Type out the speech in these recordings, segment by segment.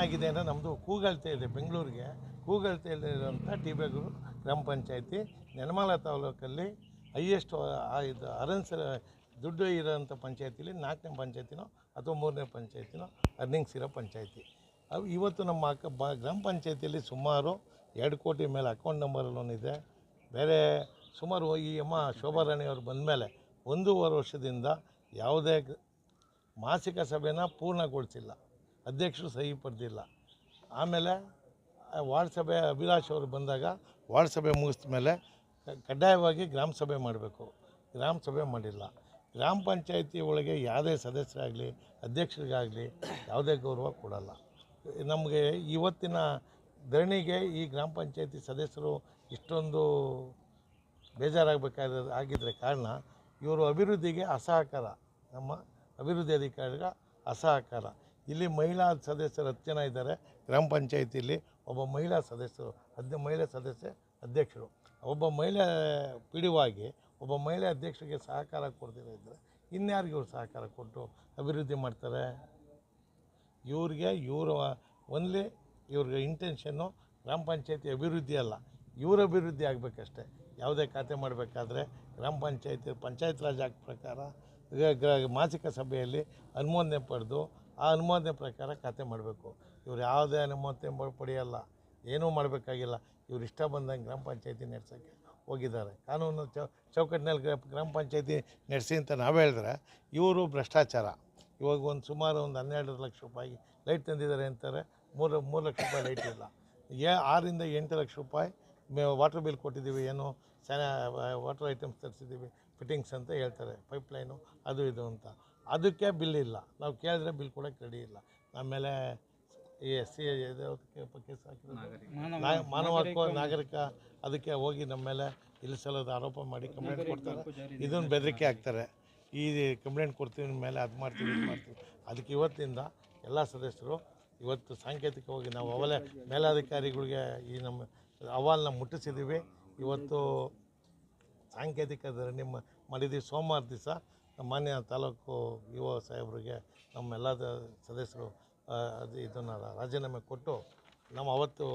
ಏನಾಗಿದೆ ಅಂದರೆ ನಮ್ಮದು ಕೂಗಳ್ತೆ ಇದೆ ಬೆಂಗಳೂರಿಗೆ ಕೂಗಳ್ತೆಯಲ್ಲಿರುವಂಥ ಟಿ ಬೇಗೂರು ಗ್ರಾಮ ಪಂಚಾಯತಿ ನೆನಮಾಲ ತಾಲೂಕಲ್ಲಿ ಹೈಯೆಸ್ಟ್ ಇದು ಅರನ್ಸ್ ದುಡ್ಡು ಇರೋಂಥ ಪಂಚಾಯತಿಲಿ ನಾಲ್ಕನೇ ಪಂಚಾಯತಿನೋ ಅಥವಾ ಮೂರನೇ ಪಂಚಾಯತಿನೋ ಅರ್ನಿಂಗ್ಸ್ ಇರೋ ಪಂಚಾಯತಿ. ಅವು ಇವತ್ತು ನಮ್ಮ ಅಕ್ಕ ಬ, ಗ್ರಾಮ ಪಂಚಾಯತಿಯಲ್ಲಿ ಸುಮಾರು ಎರಡು ಕೋಟಿ ಮೇಲೆ ಅಕೌಂಟ್ ನಂಬರ್ ಲೋನ್ ಇದೆ. ಬೇರೆ ಸುಮಾರು ಈ ಅಮ್ಮ ಶೋಭಾ ಬಂದ ಮೇಲೆ ಒಂದೂವರೆ ವರ್ಷದಿಂದ ಯಾವುದೇ ಮಾಸಿಕ ಸಭೆನ ಪೂರ್ಣಗೊಳಿಸಿಲ್ಲ. ಅಧ್ಯಕ್ಷರು ಸಹಿ ಪಡೆದಿಲ್ಲ. ಆಮೇಲೆ ವಾರ್ಡ್ ಸಭೆ ಅಭಿಲಾಷ್ ಅವರು ಬಂದಾಗ ವಾರ್ಡ್ ಸಭೆ ಮುಗಿದ ಮೇಲೆ ಕಡ್ಡಾಯವಾಗಿ ಗ್ರಾಮ ಸಭೆ ಮಾಡಬೇಕು. ಗ್ರಾಮ ಸಭೆ ಮಾಡಿಲ್ಲ. ಗ್ರಾಮ ಪಂಚಾಯಿತಿ ಒಳಗೆ ಯಾವುದೇ ಸದಸ್ಯರಾಗಲಿ, ಅಧ್ಯಕ್ಷರಿಗಾಗಲಿ ಯಾವುದೇ ಗೌರವ ಕೊಡಲ್ಲ. ನಮಗೆ ಇವತ್ತಿನ ಧರಣಿಗೆ ಈ ಗ್ರಾಮ ಪಂಚಾಯಿತಿ ಸದಸ್ಯರು ಇಷ್ಟೊಂದು ಬೇಜಾರಾಗಬೇಕಾದ ಆಗಿದ್ರೆ ಕಾರಣ ಇವರು ಅಭಿವೃದ್ಧಿಗೆ ಅಸಹಕಾರ. ನಮ್ಮ ಅಭಿವೃದ್ಧಿ ಅಧಿಕಾರಿಗಳ ಅಸಹಕಾರ. ಇಲ್ಲಿ ಮಹಿಳಾ ಸದಸ್ಯರು ಹತ್ತು ಜನ ಇದ್ದಾರೆ. ಗ್ರಾಮ ಪಂಚಾಯತಿಲಿ ಒಬ್ಬ ಮಹಿಳಾ ಸದಸ್ಯರು ಹದಿನ ಮಹಿಳಾ ಸದಸ್ಯ ಅಧ್ಯಕ್ಷರು. ಒಬ್ಬ ಮಹಿಳೆ ಪಿಡಿವಾಗಿ ಒಬ್ಬ ಮಹಿಳೆ ಅಧ್ಯಕ್ಷರಿಗೆ ಸಹಕಾರ ಕೊಡ್ತಿರೋ ಇದ್ದರೆ ಇನ್ಯಾರಿಗೆ ಇವ್ರು ಸಹಕಾರ ಕೊಟ್ಟು ಅಭಿವೃದ್ಧಿ ಮಾಡ್ತಾರೆ? ಇವ್ರಿಗೆ, ಇವರು ಒನ್ಲಿ ಇವ್ರಿಗೆ ಇಂಟೆನ್ಷನ್ನು ಗ್ರಾಮ ಪಂಚಾಯತಿ ಅಭಿವೃದ್ಧಿ ಅಲ್ಲ, ಇವ್ರ ಅಭಿವೃದ್ಧಿ ಆಗಬೇಕಷ್ಟೇ. ಯಾವುದೇ ಖಾತೆ ಮಾಡಬೇಕಾದ್ರೆ ಗ್ರಾಮ ಪಂಚಾಯತಿ, ಪಂಚಾಯತ್ ರಾಜ್ ಪ್ರಕಾರ ಗ- ಮಾಸಿಕ ಸಭೆಯಲ್ಲಿ ಅನುಮೋದನೆ ಪಡೆದು ಆ ಅನುಮೋದನೆ ಪ್ರಕಾರ ಖಾತೆ ಮಾಡಬೇಕು. ಇವ್ರು ಯಾವುದೇ ಅನುಮತಿ ಪಡೆಯಲ್ಲ. ಏನೂ ಮಾಡಬೇಕಾಗಿಲ್ಲ. ಇವ್ರು ಇಷ್ಟ ಬಂದಂಗೆ ಗ್ರಾಮ ಪಂಚಾಯತಿ ನಡೆಸೋಕ್ಕೆ ಹೋಗಿದ್ದಾರೆ. ಕಾನೂನು ಚೌ, ಚೌಕಟ್ಟಿನಲ್ಲಿ ಗ್ರಾಮ ಪಂಚಾಯತಿ ನಡೆಸಿ ಅಂತ ನಾವು ಹೇಳಿದ್ರೆ ಇವರು ಭ್ರಷ್ಟಾಚಾರ. ಇವಾಗ ಒಂದು ಸುಮಾರು ಒಂದು ಹನ್ನೆರಡು ಲಕ್ಷ ರೂಪಾಯಿ ಲೈಟ್ ತಂದಿದ್ದಾರೆ ಅಂತಾರೆ. ಮೂರು ಮೂರು ಲಕ್ಷ ರೂಪಾಯಿ ಲೈಟ್ ಇಲ್ಲ. ಏ ಆರರಿಂದ ಎಂಟು ಲಕ್ಷ ರೂಪಾಯಿ ಮೇ, ವಾಟರ್ ಬಿಲ್ ಕೊಟ್ಟಿದ್ದೀವಿ. ಏನು ಸ್ಯಾನ ವಾಟರ್ ಐಟಮ್ಸ್ ತರಿಸಿದ್ದೀವಿ. ಫಿಟ್ಟಿಂಗ್ಸ್ ಅಂತ ಹೇಳ್ತಾರೆ. ಪೈಪ್ಲೈನು ಅದು ಇದು ಅಂತ. ಅದಕ್ಕೆ ಬಿಲ್ ಇಲ್ಲ. ನಾವು ಕೇಳಿದ್ರೆ ಬಿಲ್ ಕೊಡೋಕ್ಕೆ ರೆಡಿ ಇಲ್ಲ. ಆಮೇಲೆ ಈ ಎಸ್ ಸಿ ಕೇಸ್ ಮಾನವ ಹಕ್ಕು ನಾಗರಿಕ ಅದಕ್ಕೆ ಹೋಗಿ ನಮ್ಮ ಮೇಲೆ ಇಲ್ಲಿ ಸಲದ ಆರೋಪ ಮಾಡಿ ಕಂಪ್ಲೇಂಟ್ ಕೊಡ್ತಾರೆ. ಇದನ್ನು ಬೆದರಿಕೆ ಹಾಕ್ತಾರೆ. ಈ ಕಂಪ್ಲೇಂಟ್ ಕೊಡ್ತೀವಿ ನಿಮ್ಮ ಮೇಲೆ ಅದು ಮಾಡ್ತೀವಿ ಇದು ಮಾಡ್ತೀವಿ. ಅದಕ್ಕೆ ಇವತ್ತಿಂದ ಎಲ್ಲ ಸದಸ್ಯರು ಇವತ್ತು ಸಾಂಕೇತಿಕವಾಗಿ ನಾವು ಅವಲೇ ಮೇಲಾಧಿಕಾರಿಗಳಿಗೆ ಈ ನಮ್ಮ ಅಹವಾಲನ್ನ ಮುಟ್ಟಿಸಿದ್ದೀವಿ. ಇವತ್ತು ಸಾಂಕೇತಿಕ ಧರಣಿ ಮಾಡಿದ್ದೀವಿ. ಸೋಮವಾರ ದಿವಸ ಮಾನ್ಯ ತಾಲೂಕು ಯುವ ಸಾಹೇಬರಿಗೆ ನಮ್ಮೆಲ್ಲ ಸದಸ್ಯರು ಅದು ಇದನ್ನು ರಾಜೀನಾಮೆ ಕೊಟ್ಟು ನಮ್ಮ ಅವತ್ತು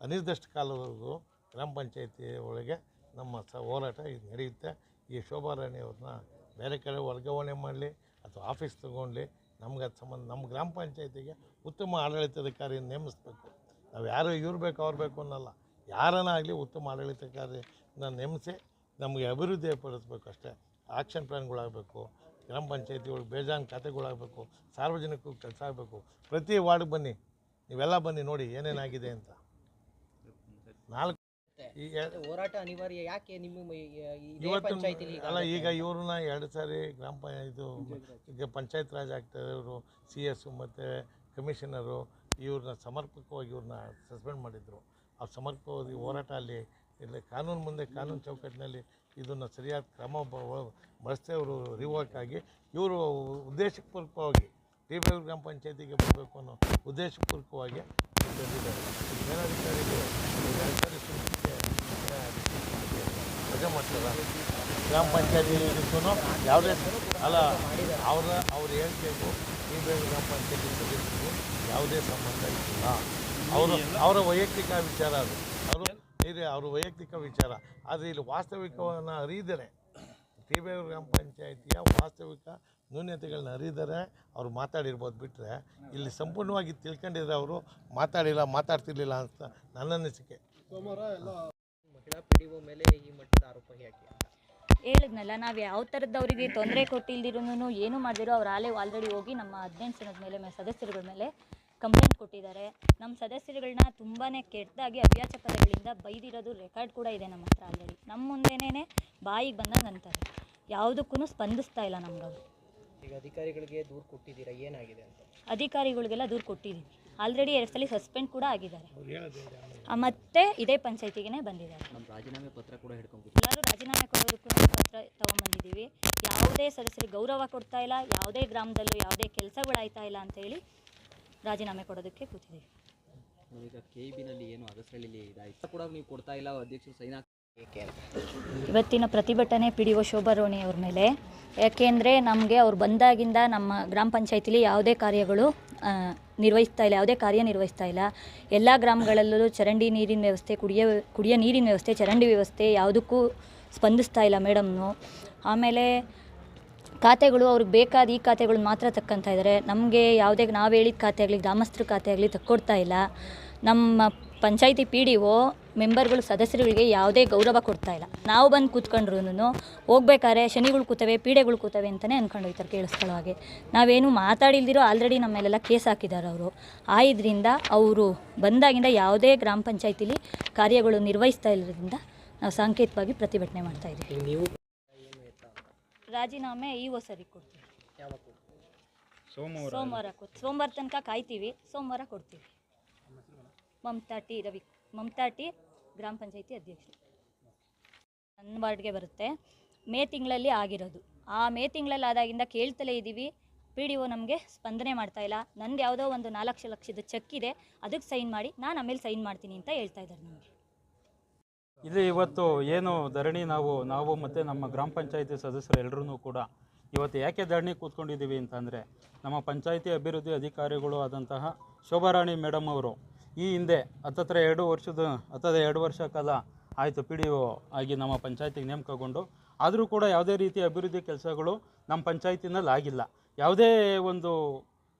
ಅನಿರ್ದಿಷ್ಟ ಕಾಲದವರೆಗೂ ಗ್ರಾಮ ಪಂಚಾಯತಿ ಒಳಗೆ ನಮ್ಮ ಸ ಹೋರಾಟ ಇದು ನಡೆಯುತ್ತೆ. ಈ ಶೋಭಾ ರಾಣಿ ಅವ್ರನ್ನ ಬೇರೆ ಕಡೆ ವರ್ಗಾವಣೆ ಮಾಡಲಿ ಅಥವಾ ಆಫೀಸ್ ತೊಗೊಂಡ್ಲಿ ನಮ್ಗೆ ಅದು ಸಂಬಂಧ, ನಮ್ಮ ಗ್ರಾಮ ಪಂಚಾಯತಿಗೆ ಉತ್ತಮ ಆಡಳಿತಾಧಿಕಾರಿ ನೇಮಿಸ್ಬೇಕು. ನಾವು ಯಾರು ಇವ್ರು ಬೇಕು ಅವ್ರು ಬೇಕು ಅನ್ನಲ್ಲ. ಯಾರನ್ನಾಗಲಿ ಉತ್ತಮ ಆಡಳಿತಾಧಿಕಾರಿನ ನೇಮಿಸಿ ನಮಗೆ ಅಭಿವೃದ್ಧಿ ಪಡಿಸ್ಬೇಕು ಅಷ್ಟೇ. ಆಕ್ಷನ್ ಪ್ಲ್ಯಾನ್ಗಳಾಗಬೇಕು ಗ್ರಾಮ ಪಂಚಾಯತಿ ಒಳಗೆ ಬೇಜಾನ್ ಖಾತೆಗಳಾಗಬೇಕು ಸಾರ್ವಜನಿಕರು ಕೆಲಸ ಆಗಬೇಕು. ಪ್ರತಿ ವಾರ್ಡ್ಗೆ ಬನ್ನಿ ನೀವೆಲ್ಲ ಬನ್ನಿ ನೋಡಿ ಏನೇನಾಗಿದೆ ಅಂತ. ನಾಲ್ಕು ಹೋರಾಟ ಅನಿವಾರ್ಯ ಯಾಕೆ ನಿಮ್ಮ ಇವತ್ತು ಅಲ್ಲ ಈಗ ಇವ್ರನ್ನ ಎರಡು ಸಾರಿ ಗ್ರಾಮ ಇದು ಈಗ ಪಂಚಾಯತ್ ರಾಜ್ ಆಗ್ತಾರೆ ಇವರು ಸಿ ಎಸ್ ಮತ್ತು ಕಮಿಷನರು ಇವ್ರನ್ನ ಸಮರ್ಪಕವಾಗಿ ಇವ್ರನ್ನ ಸಸ್ಪೆಂಡ್ ಮಾಡಿದರು. ಆ ಸಮರ್ಪಕವಾಗಿ ಹೋರಾಟ ಅಲ್ಲಿ ಇಲ್ಲ ಕಾನೂನು ಮುಂದೆ ಕಾನೂನು ಚೌಕಟ್ಟಿನಲ್ಲಿ ಇದನ್ನು ಸರಿಯಾದ ಕ್ರಮ ಬಳಸದೆ ಅವರು ರಿವೋಕ್ ಆಗಿ, ಇವರು ಉದ್ದೇಶಪೂರ್ವಕವಾಗಿ ಟಿ ಬಿ ಗ್ರಾಮ ಪಂಚಾಯತಿಗೆ ಬರಬೇಕು ಅನ್ನೋ ಉದ್ದೇಶಪೂರ್ವಕವಾಗಿ ಬಂದಿದ್ದಾರೆ. ಮೇಲಾಧಿಕಾರಿಗೆ ಗ್ರಾಮ ಪಂಚಾಯತಿ ಇದಕ್ಕೂ ಯಾವುದೇ ಅಲ್ಲ, ಅವರ ಅವ್ರು ಹೇಳ್ಬೇಕು ಟಿ ಬಿ ಗ್ರಾಮ ಪಂಚಾಯತಿ ಯಾವುದೇ ಸಂಬಂಧ ಇಲ್ಲ. ಅವರು ಅವರ ವೈಯಕ್ತಿಕ ವಿಚಾರ ಅದು. ಇದೆ ಅವರು ವೈಯಕ್ತಿಕ ವಿಚಾರ. ಆದರೆ ಇಲ್ಲಿ ವಾಸ್ತವಿಕವನ್ನು ಅರಿದರೆ ಟಿ ಬಿ ಗ್ರಾಮ ಪಂಚಾಯಿತಿಯ ವಾಸ್ತವಿಕ ನ್ಯೂನ್ಯತೆಗಳನ್ನ ಅರಿದರೆ ಅವ್ರು ಮಾತಾಡಿರ್ಬೋದು ಬಿಟ್ಟರೆ ಇಲ್ಲಿ ಸಂಪೂರ್ಣವಾಗಿ ತಿಳ್ಕೊಂಡಿದ್ರೆ ಅವರು ಮಾತಾಡಿಲ್ಲ ಮಾತಾಡ್ತಿರ್ಲಿಲ್ಲ ಅಂತ ನನ್ನ ಅನಿಸಿಕೆ. ಮಹಿಳಾ ಪಿಡಿಒ ಮೇಲೆ ಈ ಮಟ್ಟದ ಆರೋಪ ಯಾಕೆ ಹೇಳಿದ್ನಲ್ಲ ನಾವು ಯಾವ ಥರದವ್ರಿಗೆ ತೊಂದರೆ ಕೊಟ್ಟಿಲ್ದಿರೂ ಏನು ಮಾಡಿದ್ರು ಅವ್ರು ಆಲೇ ಆಲ್ರೆಡಿ ಹೋಗಿ ನಮ್ಮ ಹದಿನೆಂಟು ಜನದ ಮೇಲೆ ಸದಸ್ಯರುಗಳ ಮೇಲೆ ಕಂಪ್ಲೇಂಟ್ ಕೊಟ್ಟಿದ್ದಾರೆ. ನಮ್ಮ ಸದಸ್ಯರುಗಳನ್ನ ತುಂಬಾ ಕೆಟ್ಟದಾಗಿ ಅವ್ಯಾಚ ಪದಗಳಿಂದ ಬೈದಿರೋದು ರೆಕಾರ್ಡ್ ಕೂಡ ಇದೆ ನಮ್ಮ ಹತ್ರ ಆಲ್ರೆಡಿ ನಮ್ಮ ಮುಂದೆನೇ ಬಾಯಿಗೆ ಬಂದಂಗೆ ಅಂತಾರೆ. ಯಾವುದಕ್ಕೂ ಸ್ಪಂದಿಸ್ತಾ ಇಲ್ಲ ನಮ್ಗವ್ರು. ಈಗ ಅಧಿಕಾರಿಗಳಿಗೆ ದೂರು ಕೊಟ್ಟಿದ್ದೀರಾ? ಏನಾಗಿದೆ ಅಂತ? ಅಧಿಕಾರಿಗಳಿಗೆಲ್ಲ ದೂರ ಕೊಟ್ಟಿದ್ದೀವಿ ಆಲ್ರೆಡಿ ಎರಡು ಸಲ ಸಸ್ಪೆಂಡ್ ಕೂಡ ಆಗಿದ್ದಾರೆ. ಮತ್ತೆ ಇದೇ ಪಂಚಾಯತಿಗೆ ಬಂದಿದ್ದಾರೆ. ರಾಜೀನಾಮೆ ಪತ್ರ ಕೂಡ ಹಿಡ್ಕೊಂಡು ಎಲ್ಲರೂ ರಾಜೀನಾಮೆ ಕೊಡೋದಕ್ಕೂ ನಾವು ಪತ್ರ ತೊಗೊಂಬಂದಿದ್ದೀವಿ. ಯಾವುದೇ ಸದಸ್ಯರಿಗೆ ಗೌರವ ಕೊಡ್ತಾ ಇಲ್ಲ ಯಾವುದೇ ಗ್ರಾಮದಲ್ಲೂ ಯಾವುದೇ ಕೆಲಸಗಳಾಯ್ತಾ ಇಲ್ಲ ಅಂತ ಹೇಳಿ ರಾಜೀನಾಮೆ ಕೊಡೋದಕ್ಕೆ ಕೂತಿದ್ದೀವಿ. ನಾವೀಗ ಕೆ ಬಿನಲ್ಲಿ ಏನು ಅಗಸರಳ್ಳಿ ಇದಾಯ್ತು. ಕೂಡ ನೀವು ಕೊಡ್ತಾ ಇಲ್ಲ ಅಧ್ಯಕ್ಷರು ಸೈನ್ ಏಕೆ ಇವತ್ತಿನ ಪ್ರತಿಭಟನೆ ಪಿ ಡಿ ಒ ಶೋಭಾರೋಣಿ ಅವ್ರ ಮೇಲೆ. ಯಾಕೆಂದರೆ ನಮಗೆ ಅವ್ರು ಬಂದಾಗಿಂದ ನಮ್ಮ ಗ್ರಾಮ ಪಂಚಾಯತಿಲಿ ಯಾವುದೇ ಕಾರ್ಯಗಳು ನಿರ್ವಹಿಸ್ತಾ ಇಲ್ಲ ಯಾವುದೇ ಕಾರ್ಯ ನಿರ್ವಹಿಸ್ತಾ ಇಲ್ಲ. ಎಲ್ಲ ಗ್ರಾಮಗಳಲ್ಲೂ ಚರಂಡಿ ನೀರಿನ ವ್ಯವಸ್ಥೆ ಕುಡಿಯ ಕುಡಿಯೋ ನೀರಿನ ವ್ಯವಸ್ಥೆ ಚರಂಡಿ ವ್ಯವಸ್ಥೆ ಯಾವುದಕ್ಕೂ ಸ್ಪಂದಿಸ್ತಾ ಇಲ್ಲ ಮೇಡಮ್ನು. ಆಮೇಲೆ ಖಾತೆಗಳು, ಅವ್ರಿಗೆ ಬೇಕಾದ ಈ ಖಾತೆಗಳು ಮಾತ್ರ ತಕ್ಕಂತ ಇದ್ದಾರೆ ನಮಗೆ ಯಾವುದೇ, ನಾವು ಹೇಳಿದ ಖಾತೆ ಆಗಲಿ ಗ್ರಾಮಸ್ಥರ ಖಾತೆ ಆಗಲಿ ತಕ್ಕೊಡ್ತಾ ಇಲ್ಲ. ನಮ್ಮ ಪಂಚಾಯಿತಿ ಪಿ ಡಿ ಒ ಮೆಂಬರ್ಗಳು, ಸದಸ್ಯರುಗಳಿಗೆ ಯಾವುದೇ ಗೌರವ ಕೊಡ್ತಾ ಇಲ್ಲ. ನಾವು ಬಂದು ಕೂತ್ಕೊಂಡ್ರು ಹೋಗ್ಬೇಕಾದ್ರೆ ಶನಿಗಳು ಕೂತವೆ, ಪೀಡೆಗಳು ಕೂತವೆ ಅಂತಲೇ ಅಂದ್ಕೊಂಡು ಹೋಗ್ತಾರೆ ಕೇಳಿಸ್ಕೊಳ್ಳೋ ಹಾಗೆ. ನಾವೇನು ಮಾತಾಡಿಲ್ದಿರೋ ಆಲ್ರೆಡಿ ನಮ್ಮ ಮೇಲೆಲ್ಲ ಕೇಸ್ ಹಾಕಿದ್ದಾರೆ ಅವರು. ಆ ಇದರಿಂದ ಅವರು ಬಂದಾಗಿಂದ ಯಾವುದೇ ಗ್ರಾಮ ಪಂಚಾಯಿತಿಲಿ ಕಾರ್ಯಗಳು ನಿರ್ವಹಿಸ್ತಾ ಇಲ್ಲದ್ರಿಂದ ನಾವು ಸಾಂಕೇತಿಕವಾಗಿ ಪ್ರತಿಭಟನೆ ಮಾಡ್ತಾ ಇದ್ದೀವಿ ಈಗ ನೀವು ಏನು ಎತ್ತ ಅಂತ ರಾಜೀನಾಮೆ ಈ ಸರಿ ಕೊಡ್ತೀವಿ. ಯಾವಾಗ ಸೋಮವಾರ. ಕೊಡ್ತೀವಿ. ಸೋಮವಾರ ತನಕ ಕಾಯ್ತೀವಿ. ಸೋಮವಾರ ಕೊಡ್ತೀವಿ. ಮಮತಾ ಟಿ ರವಿ ಮಮತಾ ಟಿ ಗ್ರಾಮ ಪಂಚಾಯತಿ ಅಧ್ಯಕ್ಷರು. ನನ್ನ ವಾರ್ಡ್ಗೆ ಬರುತ್ತೆ. ಮೇ ತಿಂಗಳಲ್ಲಿ ಆಗಿರೋದು. ಆ ಮೇ ತಿಂಗಳಲ್ಲಿ ಆದಾಗಿಂದ ಕೇಳ್ತಲೇ ಇದ್ದೀವಿ ಪಿ ಡಿ ಒ ನಮಗೆ ಸ್ಪಂದನೆ ಮಾಡ್ತಾ ಇಲ್ಲ. ನಂದು ಯಾವುದೋ ಒಂದು ನಾಲ್ಕು ಲಕ್ಷದ ಚೆಕ್ ಇದೆ. ಅದಕ್ಕೆ ಸೈನ್ ಮಾಡಿ ನಾನು ಆಮೇಲೆ ಸೈನ್ ಮಾಡ್ತೀನಿ ಅಂತ ಹೇಳ್ತಾ ಇದ್ದಾರೆ ನಮಗೆ. ಇಲ್ಲಿ ಇವತ್ತು ಏನು ಧರಣಿ ನಾವು ನಾವು ಮತ್ತು ನಮ್ಮ ಗ್ರಾಮ ಪಂಚಾಯತಿ ಸದಸ್ಯರು ಎಲ್ಲರೂ ಕೂಡ ಇವತ್ತು ಯಾಕೆ ಧರಣಿ ಕೂತ್ಕೊಂಡಿದ್ದೀವಿ ಅಂತಂದರೆ, ನಮ್ಮ ಪಂಚಾಯಿತಿ ಅಭಿವೃದ್ಧಿ ಅಧಿಕಾರಿಗಳು ಆದಂತಹ ಶೋಭಾರಾಣಿ ಮೇಡಮ್ ಅವರು ಈ ಹಿಂದೆ ಹತ್ತತ್ರ ಎರಡು ವರ್ಷದ, ಹತ್ತದ ಎರಡು ವರ್ಷ ಕಾಲ ಆಯಿತು ಪಿ ಡಿ ಒ ಆಗಿ ನಮ್ಮ ಪಂಚಾಯತಿಗೆ ನೇಮಕಗೊಂಡು ಆದರೂ ಕೂಡ ಯಾವುದೇ ರೀತಿಯ ಅಭಿವೃದ್ಧಿ ಕೆಲಸಗಳು ನಮ್ಮ ಪಂಚಾಯತಿನಲ್ಲಿ ಆಗಿಲ್ಲ. ಯಾವುದೇ ಒಂದು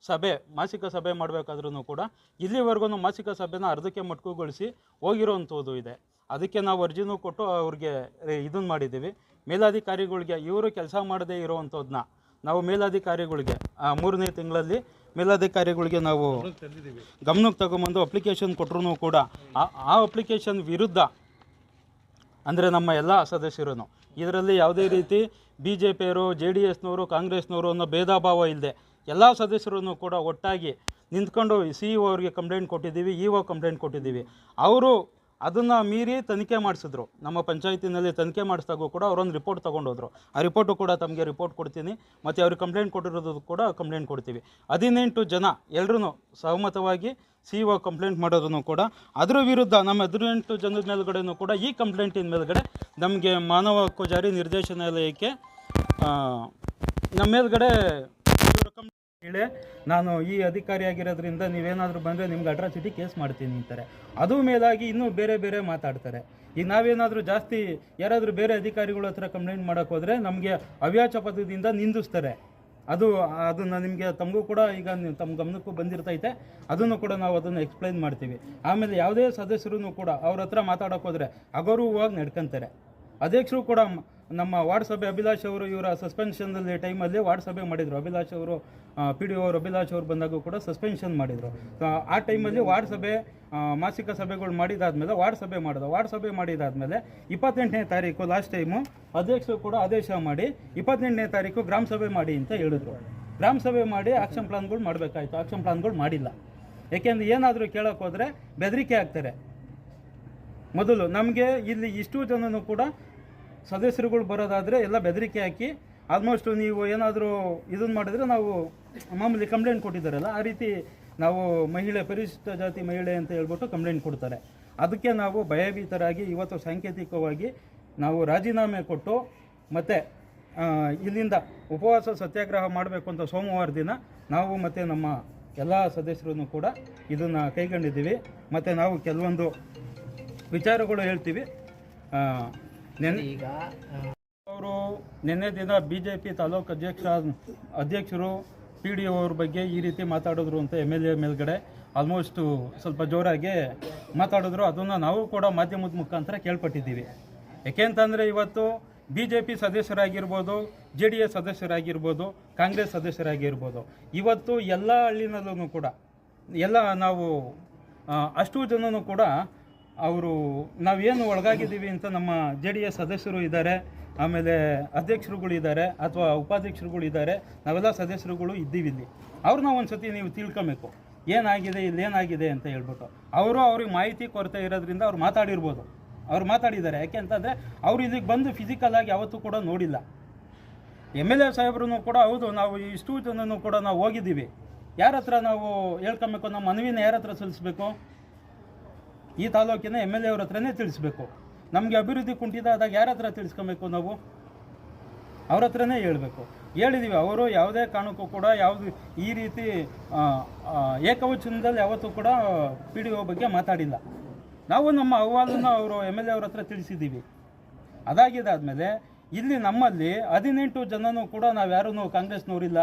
ಸಭೆ ಮಾಸಿಕ ಸಭೆ ಮಾಡಬೇಕಾದ್ರೂ ಕೂಡ ಇಲ್ಲಿವರೆಗೂ ಮಾಸಿಕ ಸಭೆನ ಅರ್ಧಕ್ಕೆ ಮಟ್ಕುಗೊಳಿಸಿ ಹೋಗಿರೋವಂಥದ್ದು ಇದೆ. ಅದಕ್ಕೆ ನಾವು ಅರ್ಜಿನೂ ಕೊಟ್ಟು ಅವ್ರಿಗೆ ಇದನ್ನು ಮಾಡಿದ್ದೀವಿ. ಮೇಲಾಧಿಕಾರಿಗಳಿಗೆ ಇವರು ಕೆಲಸ ಮಾಡದೇ ಇರೋವಂಥದ್ದನ್ನ ನಾವು ಮೇಲಾಧಿಕಾರಿಗಳಿಗೆ ಆ, ಮೂರನೇ ತಿಂಗಳಲ್ಲಿ ಮೇಲಾಧಿಕಾರಿಗಳಿಗೆ ನಾವು ಗಮನಕ್ಕೆ ತಗೊಂಬಂದು ಅಪ್ಲಿಕೇಶನ್ ಕೊಟ್ಟರು ಕೂಡ ಆ- ಆ ಅಪ್ಲಿಕೇಶನ್ ವಿರುದ್ಧ ಅಂದರೆ ನಮ್ಮ ಎಲ್ಲ ಸದಸ್ಯರು ಇದರಲ್ಲಿ ಯಾವುದೇ ರೀತಿ ಬಿ ಜೆ ಪಿಯವರು ಜೆ ಡಿ ಎಸ್ನವರು ಕಾಂಗ್ರೆಸ್ನವರು ಅನ್ನೋ ಭೇದ ಭಾವ ಇಲ್ಲದೆ ಎಲ್ಲ ಸದಸ್ಯರನ್ನೂ ಕೂಡ ಒಟ್ಟಾಗಿ ನಿಂತ್ಕೊಂಡು ಸಿ ಇ ಅವ್ರಿಗೆ ಕಂಪ್ಲೇಂಟ್ ಕೊಟ್ಟಿದ್ದೀವಿ, ಇ ಒ ಕಂಪ್ಲೇಂಟ್ ಕೊಟ್ಟಿದ್ದೀವಿ. ಅವರು ಅದನ್ನು ಮೀರಿ ತನಿಖೆ ಮಾಡಿಸಿದ್ರು. ನಮ್ಮ ಪಂಚಾಯತಿನಲ್ಲಿ ತನಿಖೆ ಮಾಡಿಸಿದಾಗೂ ಕೂಡ ಅವರೊಂದು ರಿಪೋರ್ಟ್ ತೊಗೊಂಡೋದ್ರು. ಆ ರಿಪೋರ್ಟು ಕೂಡ ತಮಗೆ ರಿಪೋರ್ಟ್ ಕೊಡ್ತೀನಿ. ಮತ್ತು ಅವ್ರಿಗೆ ಕಂಪ್ಲೇಂಟ್ ಕೊಟ್ಟಿರೋದು ಕೂಡ ಕಂಪ್ಲೇಂಟ್ ಕೊಡ್ತೀವಿ. ಹದಿನೆಂಟು ಜನ ಎಲ್ಲರೂ ಸಹಮತವಾಗಿ ಸಿ ಒ ಕಂಪ್ಲೇಂಟ್ ಮಾಡೋದನ್ನು ಕೂಡ ಅದರ ವಿರುದ್ಧ ನಮ್ಮ ಹದಿನೆಂಟು ಜನದ ಮೇಲ್ಗಡೆನೂ ಕೂಡ ಈ ಕಂಪ್ಲೇಂಟಿನ ಮೇಲುಗಡೆ ನಮಗೆ ಮಾನವ ಹಕ್ಕು ಜಾರಿ ನಿರ್ದೇಶನಾಲಯಕ್ಕೆ ನಮ್ಮ ಮೇಲ್ಗಡೆ ಹೇಳಿ, ನಾನು ಈ ಅಧಿಕಾರಿಯಾಗಿರೋದ್ರಿಂದ ನೀವೇನಾದರೂ ಬಂದರೆ ನಿಮ್ಗೆ ಅಟ್ರಾಸಿಟಿ ಕೇಸ್ ಮಾಡ್ತೀನಿ ಅಂತಾರೆ. ಅದು ಮೇಲಾಗಿ ಇನ್ನೂ ಬೇರೆ ಬೇರೆ ಮಾತಾಡ್ತಾರೆ. ಈಗ ನಾವೇನಾದರೂ ಜಾಸ್ತಿ ಯಾರಾದರೂ ಬೇರೆ ಅಧಿಕಾರಿಗಳ ಹತ್ರ ಕಂಪ್ಲೇಂಟ್ ಮಾಡೋಕೆ ಹೋದರೆ ನಮಗೆ ಅವ್ಯಾಚ ಪದದಿಂದ ನಿಂದಿಸ್ತಾರೆ. ಅದು, ಅದನ್ನು ನಿಮಗೆ ತಮಗೂ ಕೂಡ ಈಗ ತಮ್ಮ ಗಮನಕ್ಕೂ ಬಂದಿರ್ತೈತೆ. ಅದನ್ನು ಕೂಡ ನಾವು ಅದನ್ನು ಎಕ್ಸ್ಪ್ಲೈನ್ ಮಾಡ್ತೀವಿ. ಆಮೇಲೆ ಯಾವುದೇ ಸದಸ್ಯರು ಕೂಡ ಅವ್ರ ಹತ್ರ ಮಾತಾಡೋಕೆ ಹೋದರೆ ಅಗೌರವವಾಗಿ ನಡ್ಕೊತಾರೆ. ಅಧ್ಯಕ್ಷರು ಕೂಡ ನಮ್ಮ ವಾರ್ಡ್ ಸಭೆ ಅಭಿಲಾಷ್ ಅವರು ಇವರ ಸಸ್ಪೆನ್ಷನ್ನಲ್ಲಿ ಟೈಮಲ್ಲಿ ವಾರ್ಡ್ ಸಭೆ ಮಾಡಿದರು. ಅಭಿಲಾಷ್ ಅವರು ಪಿ ಡಿ ಅವರು, ಅಭಿಲಾಷ್ ಅವರು ಬಂದಾಗೂ ಕೂಡ ಸಸ್ಪೆನ್ಷನ್ ಮಾಡಿದರು. ಆ ಟೈಮಲ್ಲಿ ವಾರ್ಡ್ ಸಭೆ ಮಾಸಿಕ ಸಭೆಗಳು ಮಾಡಿದಾದ್ಮೇಲೆ, ವಾರ್ಡ್ ಸಭೆ ಮಾಡಿದ. ವಾರ್ಡ್ ಸಭೆ ಮಾಡಿದಾದ್ಮೇಲೆ ಇಪ್ಪತ್ತೆಂಟನೇ ತಾರೀಕು ಲಾಸ್ಟ್ ಟೈಮು ಅಧ್ಯಕ್ಷರು ಕೂಡ ಆದೇಶ ಮಾಡಿ ಇಪ್ಪತ್ತೆಂಟನೇ ತಾರೀಕು ಗ್ರಾಮ ಸಭೆ ಮಾಡಿ ಅಂತ ಹೇಳಿದ್ರು. ಗ್ರಾಮ ಸಭೆ ಮಾಡಿ ಆಕ್ಷನ್ ಪ್ಲಾನ್ಗಳು ಮಾಡಬೇಕಾಯ್ತು. ಆಕ್ಷನ್ ಪ್ಲಾನ್ಗಳು ಮಾಡಿಲ್ಲ. ಯಾಕೆಂದ್ರೆ ಏನಾದರೂ ಕೇಳೋಕೆ ಹೋದರೆ ಬೆದರಿಕೆ ಆಗ್ತಾರೆ. ಮೊದಲು ನಮಗೆ ಇಲ್ಲಿ ಇಷ್ಟು ಜನನೂ ಕೂಡ ಸದಸ್ಯರುಗಳು ಬರೋದಾದರೆ ಎಲ್ಲ ಬೆದರಿಕೆ ಹಾಕಿ ಆಲ್ಮೋಸ್ಟ್ ನೀವು ಏನಾದರೂ ಇದನ್ನು ಮಾಡಿದ್ರೆ ನಾವು ಮಾಮೂಲಿ ಕಂಪ್ಲೇಂಟ್ ಕೊಟ್ಟಿದ್ದಾರಲ್ಲ, ಆ ರೀತಿ ನಾವು ಮಹಿಳೆ, ಪರಿಶಿಷ್ಟ ಜಾತಿ ಮಹಿಳೆ ಅಂತ ಹೇಳ್ಬಿಟ್ಟು ಕಂಪ್ಲೇಂಟ್ ಕೊಡ್ತಾರೆ. ಅದಕ್ಕೆ ನಾವು ಭಯಭೀತರಾಗಿ ಇವತ್ತು ಸಾಂಕೇತಿಕವಾಗಿ ನಾವು ರಾಜೀನಾಮೆ ಕೊಟ್ಟು ಮತ್ತು ಇಲ್ಲಿಂದ ಉಪವಾಸ ಸತ್ಯಾಗ್ರಹ ಮಾಡಬೇಕು ಅಂತ ಸೋಮವಾರ ದಿನ ನಾವು ಮತ್ತು ನಮ್ಮ ಎಲ್ಲ ಸದಸ್ಯರನ್ನು ಕೂಡ ಇದನ್ನು ಕೈಗೊಂಡಿದ್ದೀವಿ. ಮತ್ತು ನಾವು ಕೆಲವೊಂದು ವಿಚಾರಗಳು ಹೇಳ್ತೀವಿ. ಈಗ ಅವರು ನಿನ್ನೆ ದಿನ ಬಿ ಜೆ ಪಿ ತಾಲೂಕು ಅಧ್ಯಕ್ಷ ಅಧ್ಯಕ್ಷರು ಪಿ ಡಿ ಅವ್ರ ಬಗ್ಗೆ ಈ ರೀತಿ ಮಾತಾಡಿದ್ರು ಅಂತ ಎಂ ಎಲ್ ಎ ಮೇಲ್ಗಡೆ. ಆಲ್ಮೋಸ್ಟು ಸ್ವಲ್ಪ ಜೋರಾಗಿ ಮಾತಾಡಿದ್ರು. ಅದನ್ನು ನಾವು ಕೂಡ ಮಾಧ್ಯಮದ ಮುಖಾಂತರ ಕೇಳ್ಪಟ್ಟಿದ್ದೀವಿ. ಯಾಕೆಂತಂದರೆ ಇವತ್ತು ಬಿ ಜೆ ಪಿ ಸದಸ್ಯರಾಗಿರ್ಬೋದು ಜೆ ಡಿ ಎಸ್ ಸದಸ್ಯರಾಗಿರ್ಬೋದು ಕಾಂಗ್ರೆಸ್ ಸದಸ್ಯರಾಗಿರ್ಬೋದು. ಇವತ್ತು ಎಲ್ಲ ಹಳ್ಳಿನಲ್ಲೂ ಕೂಡ ಎಲ್ಲ ನಾವು ಅಷ್ಟೂ ಅಷ್ಟು ಜನನೂ ಕೂಡ ಅವರು ನಾವೇನು ಒಳಗಾಗಿದ್ದೀವಿ ಅಂತ ನಮ್ಮ ಜೆ ಡಿ ಎಸ್ ಸದಸ್ಯರು ಇದ್ದಾರೆ, ಆಮೇಲೆ ಅಧ್ಯಕ್ಷರುಗಳು ಇದ್ದಾರೆ ಅಥವಾ ಉಪಾಧ್ಯಕ್ಷರುಗಳು ಇದ್ದಾರೆ, ನಾವೆಲ್ಲ ಸದಸ್ಯರುಗಳು ಇದ್ದೀವಿ ಇಲ್ಲಿ. ಅವ್ರನ್ನ ಒಂದು ಸತಿ ನೀವು ತಿಳ್ಕೊಬೇಕು. ಏನಾಗಿದೆ ಇಲ್ಲಿ ಏನಾಗಿದೆ ಅಂತ ಹೇಳ್ಬಿಟ್ಟು. ಅವರು ಅವ್ರಿಗೆ ಮಾಹಿತಿ ಕೊರತೆ ಇರೋದ್ರಿಂದ ಅವ್ರು ಮಾತಾಡಿರ್ಬೋದು. ಅವ್ರು ಮಾತಾಡಿದ್ದಾರೆ. ಯಾಕೆ ಅಂತಂದರೆ ಅವ್ರು ಇದಕ್ಕೆ ಬಂದು ಫಿಸಿಕಲ್ ಆಗಿ ಯಾವತ್ತೂ ಕೂಡ ನೋಡಿಲ್ಲ. ಎಂ ಎಲ್ ಎ ಸಾಹೇಬ್ರು ಕೂಡ ಹೌದು, ನಾವು ಇಷ್ಟು ಜನನೂ ಕೂಡ ನಾವು ಹೋಗಿದ್ದೀವಿ. ಯಾರ ಹತ್ರ ನಾವು ಹೇಳ್ಕೊಬೇಕು? ನಮ್ಮ ಮನವಿನ ಯಾರ ಹತ್ರ ಸಲ್ಲಿಸಬೇಕು? ಈ ತಾಲೂಕಿನ ಎಂ ಎಲ್ ಎ ಅವ್ರ ಹತ್ರನೇ ತಿಳಿಸ್ಬೇಕು. ನಮಗೆ ಅಭಿವೃದ್ಧಿ ಕುಂಠಿತ ಆದಾಗ ಯಾರ ಹತ್ರ ತಿಳಿಸ್ಕೊಬೇಕು ನಾವು? ಅವ್ರ ಹತ್ರನೇ ಹೇಳ್ಬೇಕು. ಹೇಳಿದ್ದೀವಿ ಅವರು ಯಾವುದೇ ಕಾರಣಕ್ಕೂ ಕೂಡ ಯಾವುದು ಈ ರೀತಿ ಏಕವಚನದಲ್ಲಿ ಯಾವತ್ತೂ ಕೂಡ ಪಿ ಡಿ ಒ ಬಗ್ಗೆ ಮಾತಾಡಿಲ್ಲ. ನಾವು ನಮ್ಮ ಅಹವಾಲನ್ನು ಅವರು ಎಂ ಎಲ್ ಎ ಅವ್ರ ಹತ್ರ ತಿಳಿಸಿದ್ದೀವಿ ಅದಾಗಿದ್ದಾದಮೇಲೆ ಇಲ್ಲಿ ನಮ್ಮಲ್ಲಿ ಹದಿನೆಂಟು ಜನನೂ ಕೂಡ ನಾವು ಯಾರೂ ಕಾಂಗ್ರೆಸ್ನವರಿಲ್ಲ.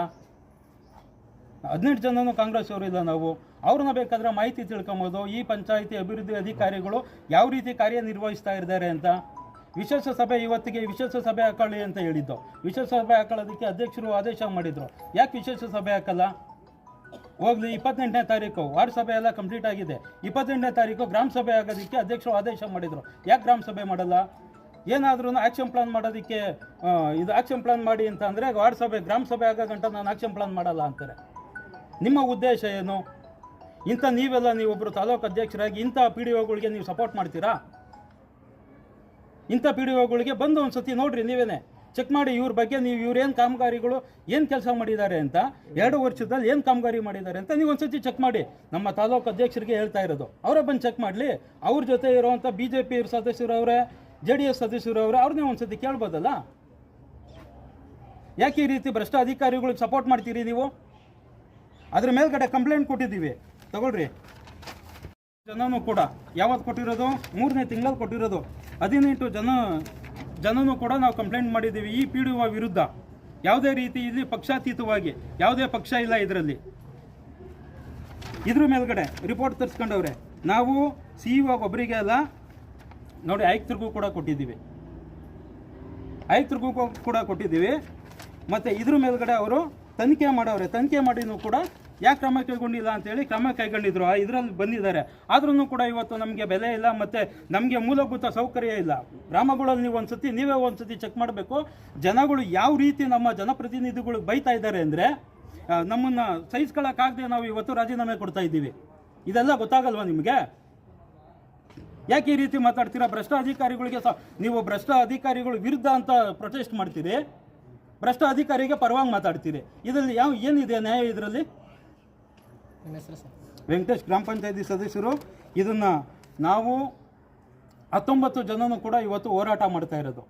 ಹದಿನೆಂಟು ಜನನೂ ಕಾಂಗ್ರೆಸ್ ಅವರಿಲ್ಲ ನಾವು. ಅವ್ರನ್ನ ಬೇಕಾದ್ರೆ ಮಾಹಿತಿ ತಿಳ್ಕೊಬೋದು. ಈ ಪಂಚಾಯಿತಿ ಅಭಿವೃದ್ಧಿ ಅಧಿಕಾರಿಗಳು ಯಾವ ರೀತಿ ಕಾರ್ಯನಿರ್ವಹಿಸ್ತಾ ಇದ್ದಾರೆ ಅಂತ. ವಿಶೇಷ ಸಭೆ ಇವತ್ತಿಗೆ ವಿಶೇಷ ಸಭೆ ಹಾಕೊಳ್ಳಿ ಅಂತ ಹೇಳಿದ್ದು. ವಿಶೇಷ ಸಭೆ ಹಾಕೊಳ್ಳೋದಕ್ಕೆ ಅಧ್ಯಕ್ಷರು ಆದೇಶ ಮಾಡಿದರು. ಯಾಕೆ ವಿಶೇಷ ಸಭೆ ಹಾಕಲ್ಲ? ಹೋಗಲಿ, ಇಪ್ಪತ್ತೆಂಟನೇ ತಾರೀಕು, ವಾರ್ಡ್ ಸಭೆ ಎಲ್ಲ ಕಂಪ್ಲೀಟ್ ಆಗಿದೆ. ಇಪ್ಪತ್ತೆಂಟನೇ ತಾರೀಕು ಗ್ರಾಮ ಸಭೆ ಆಗೋದಕ್ಕೆ ಅಧ್ಯಕ್ಷರು ಆದೇಶ ಮಾಡಿದರು. ಯಾಕೆ ಗ್ರಾಮ ಸಭೆ ಮಾಡಲ್ಲ? ಏನಾದ್ರೂ ಆ್ಯಕ್ಷನ್ ಪ್ಲಾನ್ ಮಾಡೋದಕ್ಕೆ ಇದು ಆ್ಯಕ್ಷನ್ ಪ್ಲಾನ್ ಮಾಡಿ ಅಂತ ಅಂದರೆ ವಾರ್ಡ್ ಸಭೆ, ಗ್ರಾಮ ಸಭೆ ಆಗೋ ಗಂಟ ನಾನು ಆ್ಯಕ್ಷನ್ ಪ್ಲಾನ್ ಮಾಡಲ್ಲ ಅಂತಾರೆ. ನಿಮ್ಮ ಉದ್ದೇಶ ಏನು? ಇಂಥ ನೀವೆಲ್ಲ ನೀವೊಬ್ಬರು ತಾಲೂಕು ಅಧ್ಯಕ್ಷರಾಗಿ ಇಂಥ ಪಿ ಡಿ ಒಗಳಿಗೆ ನೀವು ಸಪೋರ್ಟ್ ಮಾಡ್ತೀರಾ? ಇಂಥ ಪಿ ಡಿ ಒಗಳಿಗೆ ಬಂದು ಒಂದು ಸತಿ ನೋಡ್ರಿ ನೀವೇನೆ. ಚೆಕ್ ಮಾಡಿ ಇವ್ರ ಬಗ್ಗೆ ನೀವು ಇವ್ರೇನು ಕಾಮಗಾರಿಗಳು, ಏನು ಕೆಲಸ ಮಾಡಿದ್ದಾರೆ ಅಂತ, ಎರಡು ವರ್ಷದಲ್ಲಿ ಏನು ಕಾಮಗಾರಿ ಮಾಡಿದ್ದಾರೆ ಅಂತ ನೀವು ಒಂದ್ಸತಿ ಚೆಕ್ ಮಾಡಿ. ನಮ್ಮ ತಾಲೂಕು ಅಧ್ಯಕ್ಷರಿಗೆ ಹೇಳ್ತಾ ಇರೋದು. ಅವರೇ ಬಂದು ಚೆಕ್ ಮಾಡಲಿ. ಅವ್ರ ಜೊತೆ ಇರುವಂಥ ಬಿ ಜೆ ಪಿ ಸದಸ್ಯರವರೇ ಜೆ ಡಿ ಎಸ್ ಸದಸ್ಯರವರೇ, ಅವ್ರನ್ನೇ ಒಂದ್ಸತಿ ಕೇಳ್ಬೋದಲ್ಲ? ಯಾಕೆ ಈ ರೀತಿ ಭ್ರಷ್ಟ ಅಧಿಕಾರಿಗಳಿಗೆ ಸಪೋರ್ಟ್ ಮಾಡ್ತೀರಿ ನೀವು? ಅದ್ರ ಮೇಲ್ಗಡೆ ಕಂಪ್ಲೇಂಟ್ ಕೊಟ್ಟಿದ್ದೀವಿ. ತಗೊಳ್ರಿ. ಜನನೂ ಕೂಡ ಯಾವತ್ತು ಕೊಟ್ಟಿರೋದು? ಮೂರನೇ ತಿಂಗಳಲ್ಲಿ ಕೊಟ್ಟಿರೋದು. ಹದಿನೆಂಟು ಜನ, ಜನನೂ ಕೂಡ ನಾವು ಕಂಪ್ಲೇಂಟ್ ಮಾಡಿದ್ದೀವಿ ಈ ಪಿ ವಿರುದ್ಧ. ಯಾವುದೇ ರೀತಿ ಇಲ್ಲಿ ಪಕ್ಷಾತೀತವಾಗಿ, ಯಾವುದೇ ಪಕ್ಷ ಇಲ್ಲ ಇದರಲ್ಲಿ. ಇದ್ರ ಮೇಲ್ಗಡೆ ರಿಪೋರ್ಟ್ ತರಿಸ್ಕೊಂಡವ್ರೆ. ನಾವು ಸಿ ಇ ಒಬ್ಬರಿಗೆ ಅಲ್ಲ, ನೋಡಿ ಆಯುಕ್ತರಿಗೂ ಕೂಡ ಕೊಟ್ಟಿದ್ದೀವಿ. ಆಯುಕ್ತರಿಗೂ ಕೂಡ ಕೊಟ್ಟಿದ್ದೀವಿ. ಮತ್ತು ಇದ್ರ ಮೇಲ್ಗಡೆ ಅವರು ತನಿಖೆ ಮಾಡವ್ರೆ. ತನಿಖೆ ಮಾಡಿನೂ ಕೂಡ ಯಾಕೆ ಕ್ರಮ ಕೈಗೊಂಡಿಲ್ಲ ಅಂತೇಳಿ ಕ್ರಮ ಕೈಗೊಂಡಿದ್ರು. ಇದರಲ್ಲಿ ಬಂದಿದ್ದಾರೆ. ಆದ್ರೂ ಕೂಡ ಇವತ್ತು ನಮಗೆ ಬೆಲೆ ಇಲ್ಲ ಮತ್ತು ನಮಗೆ ಮೂಲಭೂತ ಸೌಕರ್ಯ ಇಲ್ಲ. ಗ್ರಾಮಗಳಲ್ಲಿ ನೀವು ಒಂದ್ಸತಿ, ನೀವೇ ಒಂದ್ಸತಿ ಚೆಕ್ ಮಾಡಬೇಕು. ಜನಗಳು ಯಾವ ರೀತಿ ನಮ್ಮ ಜನಪ್ರತಿನಿಧಿಗಳು ಬೈತಾ ಇದ್ದಾರೆ ಅಂದರೆ ನಮ್ಮನ್ನು ಸಹಿಸ್ಕೊಳ್ಳೋಕ್ಕಾಗದೆ ನಾವು ಇವತ್ತು ರಾಜೀನಾಮೆ ಕೊಡ್ತಾ ಇದ್ದೀವಿ. ಇದೆಲ್ಲ ಗೊತ್ತಾಗಲ್ವಾ ನಿಮಗೆ? ಯಾಕೆ ಈ ರೀತಿ ಮಾತಾಡ್ತೀರಾ? ಭ್ರಷ್ಟ ಅಧಿಕಾರಿಗಳಿಗೆ ಸಹ ನೀವು ಭ್ರಷ್ಟ ಅಧಿಕಾರಿಗಳ ವಿರುದ್ಧ ಅಂತ ಪ್ರೊಟೆಸ್ಟ್ ಮಾಡ್ತೀರಿ. ಭ್ರಷ್ಟ ಅಧಿಕಾರಿಗೆ ಪರವಾಗಿ ಮಾತಾಡ್ತೀರಿ. ಇದರಲ್ಲಿ ಯಾವ, ಏನಿದೆ ನ್ಯಾಯ ಇದರಲ್ಲಿ? ವೆಂಕಟೇಶ್ ಗ್ರಾಮ ಪಂಚಾಯತಿ ಸದಸ್ಯರು, ಇದನ್ನು ನಾವು ಹತ್ತೊಂಬತ್ತು ಜನನೂ ಕೂಡ ಇವತ್ತು ಹೋರಾಟ ಮಾಡ್ತಾ ಇರೋದು.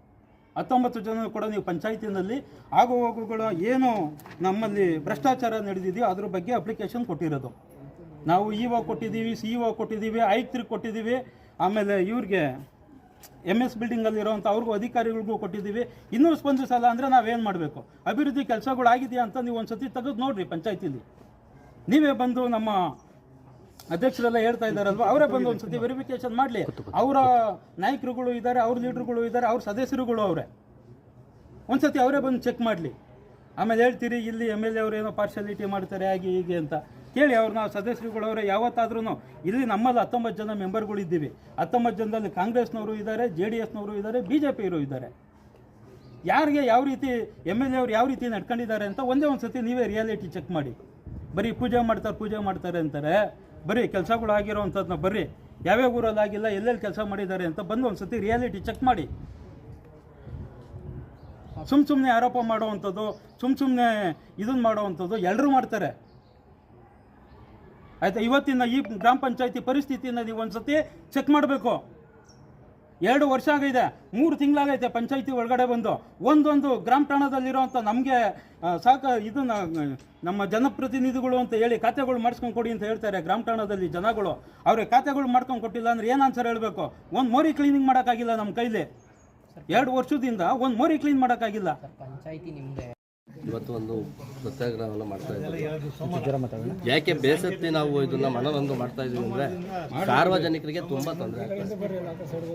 ಹತ್ತೊಂಬತ್ತು ಜನ ಕೂಡ ನೀವು ಪಂಚಾಯತಿನಲ್ಲಿ ಆಗು ಹೋಗುಗಳ ಏನು ನಮ್ಮಲ್ಲಿ ಭ್ರಷ್ಟಾಚಾರ ನಡೆದಿದೆಯೋ ಅದ್ರ ಬಗ್ಗೆ ಅಪ್ಲಿಕೇಶನ್ ಕೊಟ್ಟಿರೋದು. ನಾವು ಇ ಒ ಕೊಟ್ಟಿದ್ದೀವಿ ಸಿ ಇ ಒ ಕೊಟ್ಟಿದ್ದೀವಿ ಆಯುಕ್ತರಿಗೆ ಕೊಟ್ಟಿದ್ದೀವಿ, ಆಮೇಲೆ ಇವ್ರಿಗೆ ಎಂ ಎಸ್ ಬಿಲ್ಡಿಂಗಲ್ಲಿರೋಂಥ ಅವ್ರಿಗೂ ಅಧಿಕಾರಿಗಳಿಗೂ ಕೊಟ್ಟಿದ್ದೀವಿ. ಇನ್ನೂ ಸ್ಪಂದಿಸಲ್ಲ ಅಂದರೆ ನಾವೇನು ಮಾಡಬೇಕು? ಅಭಿವೃದ್ಧಿ ಕೆಲಸಗಳು ಆಗಿದೆಯಾ ಅಂತ ನೀವು ಒಂದು ಸತಿ ತೆಗೆದು ನೋಡಿರಿ ಪಂಚಾಯತಿಲಿ. ನೀವೇ ಬಂದು ನಮ್ಮ ಅಧ್ಯಕ್ಷರೆಲ್ಲ ಹೇಳ್ತಾ ಇದ್ದಾರಲ್ವ? ಅವರೇ ಬಂದು ಒಂದ್ಸತಿ ವೆರಿಫಿಕೇಶನ್ ಮಾಡಲಿ. ಅವರ ನಾಯಕರುಗಳು ಇದ್ದಾರೆ ಅವ್ರ ಲೀಡರ್ಗಳು ಇದ್ದಾರೆ ಅವ್ರ ಸದಸ್ಯರುಗಳು ಅವರೇ. ಒಂದ್ಸತಿ ಅವರೇ ಬಂದು ಚೆಕ್ ಮಾಡಲಿ. ಆಮೇಲೆ ಹೇಳ್ತೀರಿ ಇಲ್ಲಿ ಎಂ ಎಲ್ ಎ ಅವರು ಏನೋ ಪಾರ್ಶಾಲಿಟಿ ಮಾಡ್ತಾರೆ ಹಾಗೆ ಹೀಗೆ ಅಂತ. ಕೇಳಿ ಅವ್ರನ್ನ ಸದಸ್ಯರುಗಳವರೇ ಯಾವತ್ತಾದ್ರೂ ಇಲ್ಲಿ ನಮ್ಮಲ್ಲಿ ಹತ್ತೊಂಬತ್ತು ಜನ ಮೆಂಬರ್ಗಳು ಇದ್ದೀವಿ ಹತ್ತೊಂಬತ್ತು ಜನದಲ್ಲಿ ಕಾಂಗ್ರೆಸ್ನವರು ಇದ್ದಾರೆ ಜೆ ಡಿ ಎಸ್ನವರು ಇದ್ದಾರೆ ಬಿ ಜೆ ಪಿಯವರು ಇದ್ದಾರೆ. ಯಾರಿಗೆ ಯಾವ ರೀತಿ ಎಂ ಎಲ್ ಎ ಅವ್ರು ಯಾವ ರೀತಿ ನಡ್ಕೊಂಡಿದ್ದಾರೆ ಅಂತ ಒಂದೇ ಒಂದು ಸತಿ ನೀವೇ ರಿಯಾಲಿಟಿ ಚೆಕ್ ಮಾಡಿ. ಬರೀ ಪೂಜೆ ಮಾಡ್ತಾರೆ ಪೂಜೆ ಮಾಡ್ತಾರೆ ಅಂತಾರೆ. ಬರೀ ಕೆಲಸಗಳು ಆಗಿರೋ ಅಂಥದ್ದನ್ನ ಬರ್ರಿ ಯಾವ್ಯಾವ ಊರಲ್ಲಿ ಆಗಿಲ್ಲ, ಎಲ್ಲೆಲ್ಲಿ ಕೆಲಸ ಮಾಡಿದ್ದಾರೆ ಅಂತ ಬಂದು ಒಂದು ಸತಿ ರಿಯಾಲಿಟಿ ಚೆಕ್ ಮಾಡಿ. ಸುಮ್ ಸುಮ್ಮನೆ ಆರೋಪ ಮಾಡುವಂಥದ್ದು, ಸುಮ್ ಸುಮ್ಮನೆ ಇದನ್ನ ಮಾಡುವಂಥದ್ದು ಎಲ್ಲರೂ ಮಾಡ್ತಾರೆ. ಆಯ್ತಾ? ಇವತ್ತಿನ ಈ ಗ್ರಾಮ ಪಂಚಾಯತಿ ಪರಿಸ್ಥಿತಿಯನ್ನು ನೀವು ಒಂದ್ಸತಿ ಚೆಕ್ ಮಾಡಬೇಕು. ಎರಡು ವರ್ಷ ಆಗಿದೆ. ಮೂರು ತಿಂಗಳಾಗೈತೆ ಪಂಚಾಯಿತಿ ಒಳಗಡೆ ಬಂದು. ಒಂದೊಂದು ಗ್ರಾಮ ಠಾಣದಲ್ಲಿರುವಂಥ ನಮಗೆ ಸಾಕ, ಇದನ್ನ, ನಮ್ಮ ಜನಪ್ರತಿನಿಧಿಗಳು ಅಂತ ಹೇಳಿ ಖಾತೆಗಳು ಮಾಡಿಸ್ಕೊಂಡು ಕೊಡಿ ಅಂತ ಹೇಳ್ತಾರೆ ಗ್ರಾಮ ಠಾಣದಲ್ಲಿ ಜನಗಳು. ಅವ್ರಿಗೆ ಖಾತೆಗಳು ಮಾಡ್ಕೊಂಡು ಕೊಟ್ಟಿಲ್ಲ ಅಂದ್ರೆ ಏನು ಆನ್ಸರ್ ಹೇಳಬೇಕು? ಒಂದು ಮೋರಿ ಕ್ಲೀನಿಂಗ್ ಮಾಡೋಕ್ಕಾಗಿಲ್ಲ ನಮ್ಮ ಕೈಲಿ. ಎರಡು ವರ್ಷದಿಂದ ಒಂದು ಮೋರಿ ಕ್ಲೀನ್ ಮಾಡೋಕ್ಕಾಗಿಲ್ಲ. ಪಂಚಾಯಿತಿ ನಿಮ್ಮದೇ ಇವತ್ತು ಒಂದು ಸತ್ಯಾಗ್ರಹವನ್ನು ಮಾಡ್ತಾ ಇದ್ದೀವಿ. ಯಾಕೆ ಬೇಸತ್ತಿ ನಾವು ಇದನ್ನ ಮನರಂದು ಮಾಡ್ತಾ ಇದ್ದೀವಿ ಅಂದ್ರೆ ಸಾರ್ವಜನಿಕರಿಗೆ ತುಂಬಾ ತೊಂದರೆ ಆಗ್ತದೆ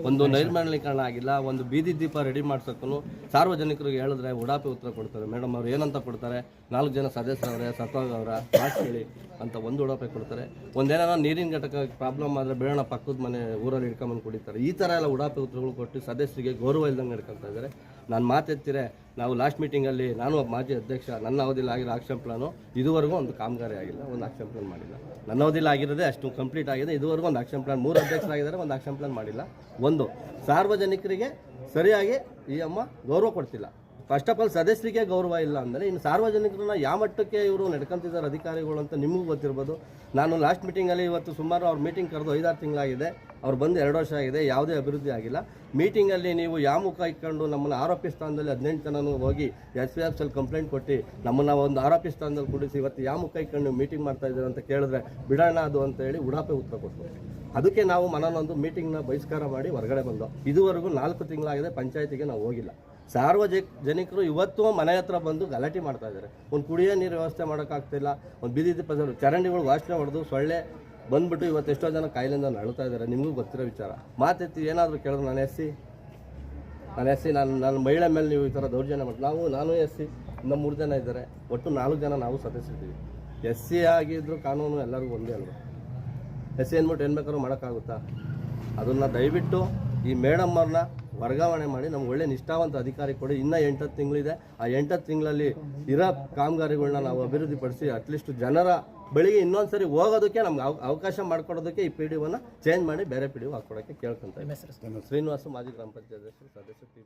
ಒಂದು ನೈರ್ಮಲೀಕರಣ ಆಗಿಲ್ಲ ಒಂದು ಬೀದಿ ದೀಪ ರೆಡಿ ಮಾಡ್ಸೋಕ್ಕೂ ಸಾರ್ವಜನಿಕರಿಗೆ ಹೇಳಿದ್ರೆ ಉಡಾಪಿ ಉತ್ತರ ಕೊಡ್ತಾರೆ. ಮೇಡಮ್ ಅವ್ರು ಏನಂತ ಕೊಡ್ತಾರೆ? ನಾಲ್ಕು ಜನ ಸದಸ್ಯರವ್ರೆ ಸತ್ತೋಗವ್ರ ಅವರ ಹೇಳಿ ಅಂತ ಒಂದು ಉಡಾಪಿ ಕೊಡ್ತಾರೆ. ಒಂದೇನೋ ನೀರಿನ ಘಟಕ ಪ್ರಾಬ್ಲಮ್ ಆದರೆ ಬೇಡೋಣ ಪಕ್ಕದ ಮನೆ ಊರಲ್ಲಿ ಹಿಡ್ಕೊಂಬಂದು ಕುಡಿತಾರೆ. ಈ ಥರ ಎಲ್ಲ ಉಡಾಪಿ ಉತ್ತರಗಳು ಕೊಟ್ಟು ಸದಸ್ಯರಿಗೆ ಗೌರವ ಇಲ್ದಂಗೆ ನಡ್ಕೊತಾ ಇದ್ದಾರೆ. ನಾನು ಮಾತೆತ್ತಿರೆ, ನಾವು ಲಾಸ್ಟ್ ಮೀಟಿಂಗಲ್ಲಿ ನಾನು ಒಬ್ಬ ಮಾಜಿ ಅಧ್ಯಕ್ಷ, ನನ್ನ ಅವಧಿಲಿ ಆಗಿರೋ ಆಕ್ಷನ್ ಪ್ಲಾನು ಇದುವರೆಗೂ ಒಂದು ಕಾಮಗಾರಿ ಆಗಿಲ್ಲ, ಒಂದು ಆಕ್ಷನ್ ಪ್ಲಾನ್ ಮಾಡಿಲ್ಲ. ನನ್ನ ಅವಧಿಲಿ ಆಗಿರೋದೇ ಅಷ್ಟು ಕಂಪ್ಲೀಟ್ ಆಗಿದೆ, ಇದುವರೆಗೂ ಒಂದು ಆಕ್ಷನ್ ಪ್ಲಾನ್ ಮೂರು ಅಧ್ಯಕ್ಷರಾಗಿದ್ದಾರೆ, ಒಂದು ಆಕ್ಷನ್ ಪ್ಲಾನ್ ಮಾಡಿಲ್ಲ. ಒಂದು, ಸಾರ್ವಜನಿಕರಿಗೆ ಸರಿಯಾಗಿ ಈ ಅಮ್ಮ ಗೌರವ ಕೊಡ್ತಿಲ್ಲ. ಫಸ್ಟ್ ಆಫ್ ಆಲ್ ಸದಸ್ಯರಿಗೆ ಗೌರವ ಇಲ್ಲ ಅಂದರೆ, ಇನ್ನು ಸಾರ್ವಜನಿಕರನ್ನ ಯಾವ ಮಟ್ಟಕ್ಕೆ ಇವರು ನಡ್ಕೊಂತಿದ್ದಾರೆ ಅಧಿಕಾರಿಗಳು ಅಂತ ನಿಮಗೂ ಗೊತ್ತಿರ್ಬೋದು. ನಾನು ಲಾಸ್ಟ್ ಮೀಟಿಂಗಲ್ಲಿ ಇವತ್ತು ಸುಮಾರು ಅವ್ರ ಮೀಟಿಂಗ್ ಕರೆದು ಐದಾರು ತಿಂಗಳಾಗಿದೆ. ಅವ್ರು ಬಂದು ಎರಡು ವರ್ಷ ಆಗಿದೆ, ಯಾವುದೇ ಅಭಿವೃದ್ಧಿ ಆಗಿಲ್ಲ. ಮೀಟಿಂಗಲ್ಲಿ ನೀವು ಯಾವ ಮುಖ ಇಟ್ಕೊಂಡು ನಮ್ಮನ್ನು ಆರೋಪಿ ಸ್ಥಾನದಲ್ಲಿ ಹದಿನೆಂಟು ಜನನೂ ಹೋಗಿ ಎಸ್ ಪಿ ಎಫ್ಸಲ್ಲಿ ಕಂಪ್ಲೇಂಟ್ ಕೊಟ್ಟು ನಮ್ಮನ್ನು ಒಂದು ಆರೋಪಿ ಸ್ಥಾನದಲ್ಲಿ ಕೂಡಿಸಿ ಇವತ್ತು ಯಾವ ಮುಖ ಇಟ್ಕೊಂಡು ಮೀಟಿಂಗ್ ಮಾಡ್ತಾ ಇದ್ದೀರ ಅಂತ ಕೇಳಿದ್ರೆ ಬಿಡೋಣ ಅದು ಅಂತ ಹೇಳಿ ಉಡಾಪೆ ಉತ್ತರ ಕೊಟ್ಟರು. ಅದಕ್ಕೆ ನಾವು ಮನನೊಂದು ಮೀಟಿಂಗ್ನ ಬಹಿಷ್ಕಾರ ಮಾಡಿ ಹೊರಗಡೆ ಬಂದು ಇದುವರೆಗೂ ನಾಲ್ಕು ತಿಂಗಳಾಗಿದೆ ಪಂಚಾಯತಿಗೆ ನಾವು ಹೋಗಿಲ್ಲ. ಸಾರ್ವಜನಿಕರು ಇವತ್ತು ಮನೆ ಹತ್ರ ಬಂದು ಗಲಾಟೆ ಮಾಡ್ತಾ ಇದ್ದಾರೆ. ಒಂದು ಕುಡಿಯೋ ನೀರು ವ್ಯವಸ್ಥೆ ಮಾಡೋಕ್ಕಾಗ್ತಿಲ್ಲ, ಒಂದು ಬೀದಿ ದೀಪ ಚರಂಡಿಗಳು ವಾಸನೆ ಹೊಡೆದು ಸೊಳ್ಳೆ ಬಂದ್ಬಿಟ್ಟು ಇವತ್ತು ಎಷ್ಟೋ ಜನ ಕಾಯಿಲೆಯಿಂದ ನಡುತ್ತಾ ಇದ್ದಾರೆ. ನಿಮಗೂ ಗೊತ್ತಿರೋ ವಿಚಾರ. ಮಾತೆತ್ತಿ ಏನಾದರೂ ಕೇಳಿದ್ರು ನಾನು ಎಸ್ ಸಿ. ನಾನು ಎಸ್ ಸಿ, ನಾನು ನನ್ನ ಮಹಿಳೆ ಮೇಲೆ ನೀವು ಈ ಥರ ದೌರ್ಜನ್ಯ ಮಾಡಿ ನಾವು, ನಾನು ಎಸ್ ಸಿ, ಇನ್ನೂ ಮೂರು ಜನ ಇದ್ದಾರೆ. ಒಟ್ಟು ನಾಲ್ಕು ಜನ ನಾವು ಸದಸ್ಯರಿದ್ದೀವಿ. ಎಸ್ ಸಿ ಆಗಿದ್ರು ಕಾನೂನು ಎಲ್ಲರಿಗೂ ಒಂದೇ ಅಲ್ವ? ಎಸ್ ಸಿ ಅಂದ್ಬಿಟ್ಟು ಏನು ಬೇಕಾದ್ರೂ ಮಾಡೋಕ್ಕಾಗುತ್ತಾ? ಅದನ್ನು ದಯವಿಟ್ಟು ಈ ಮೇಡಮ್ ಅವ್ರನ್ನ ವರ್ಗಾವಣೆ ಮಾಡಿ, ನಮ್ಗೆ ಒಳ್ಳೆ ನಿಷ್ಠಾವಂತ ಅಧಿಕಾರಿ ಕೊಡಿ. ಇನ್ನೂ ಎಂಟತ್ತು ತಿಂಗಳಿದೆ. ಆ ಎಂಟತ್ತು ತಿಂಗಳಲ್ಲಿ ಇರೋ ಕಾಮಗಾರಿಗಳನ್ನ ನಾವು ಅಭಿವೃದ್ಧಿಪಡಿಸಿ, ಅಟ್ಲೀಸ್ಟ್ ಜನರ ಬಳಿಗೆ ಇನ್ನೊಂದು ಸರಿ ಹೋಗೋದಕ್ಕೆ ನಮ್ಗೆ ಅವ- ಅವಕಾಶ ಮಾಡ್ಕೊಡೋದಕ್ಕೆ ಈ ಪಿ ಡಿ ಒನ್ನ ಚೇಂಜ್ ಮಾಡಿ ಬೇರೆ ಪಿ ಡಿ ಹಾಕ್ಕೊಡೋಕ್ಕೆ ಕೇಳ್ಕೊಂತ. ಶ್ರೀನಿವಾಸ ಮಾಜಿ ಗ್ರಾಮ ಪಂಚಾಯತ್ ಸದಸ್ಯ ಟಿ